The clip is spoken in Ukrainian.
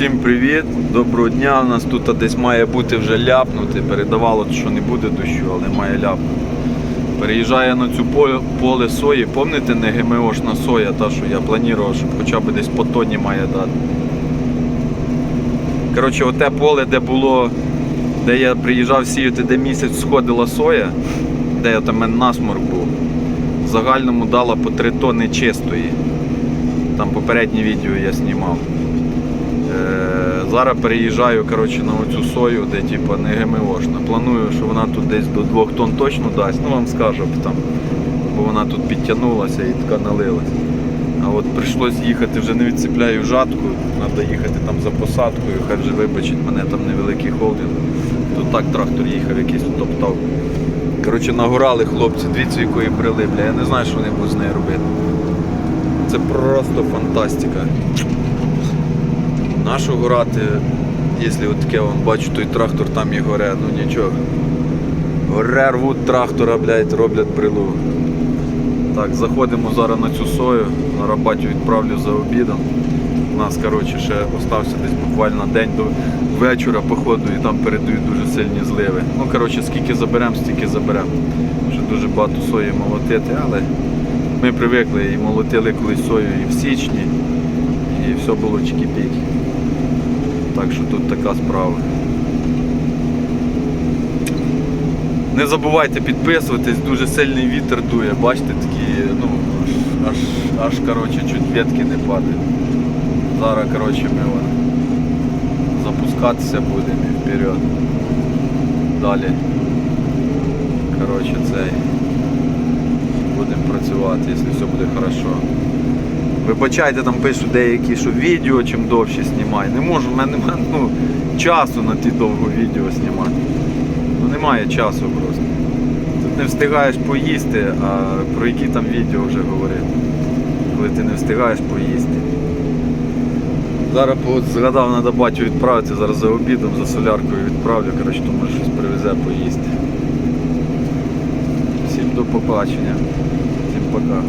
Всім привіт, доброго дня. У нас тут десь має бути вже ляпнути. Передавало, що не буде дощу, але має ляпнути. Переїжджає на цю поле, поле сої. Пам'ятаєте, не ГМОшна соя, та що я планував, щоб хоча б десь по тонні має дати. Коротше, оте поле, де було, де я приїжджав сіяти, де місяць сходила соя, де у мене насморк був, в загальному дала по 3 тонни чистої. Там попереднє відео я знімав. Зараз переїжджаю коротше, на оцю сою, де типу, не ГМОшна. Планую, що вона тут десь до 2 тонн точно дасть. Ну вам скажу там, бо вона тут підтягнулася і така налилась. А от прийшлось їхати, вже не відцепляю жатку, треба їхати там за посадкою, хай вже вибачить мене там невеликий холдинг. Тут так трактор їхав, якийсь топтав. Коротше, нагорали хлопці, дивіться, якої брели, бля. Я не знаю, що вони будуть з нею робити. Це просто фантастика. Нашу горати, якщо от таке вон, бачу той трактор, там і горе, ну нічого. Горе рвуть трактора, блядь, роблять брилу. Так, заходимо зараз на цю сою, на рабаті відправлю за обідом. У нас коротше, ще остався десь буквально день до вечора, походу, і там передають дуже сильні зливи. Ну, коротше, скільки заберемо, стільки заберемо. Ще дуже багато сої молотити, але ми привикли і молотили колись сою і в січні, і все було чики-піки. Так що тут така справа. Не забувайте підписуватись, дуже сильний вітер дує, бачите, такі, ну, аж, аж коротше, чуть ветки не падають. Зараз коротше, ми вон, запускатися будемо і вперед. Далі. Коротше, цей. Будемо працювати, якщо все буде хорошо. Вибачайте, там пишуть деякі, що відео чим довше знімай. Не можу, в мене немає ну, часу на ті довго відео знімати. Ну немає часу просто. Тут не встигаєш поїсти, а про які там відео вже говорити. Коли ти не встигаєш поїсти. Зараз от згадав, треба батю відправити, зараз за обідом, за соляркою відправлю, коротше, то може щось привезе поїсти. Всім до побачення. Всім пока.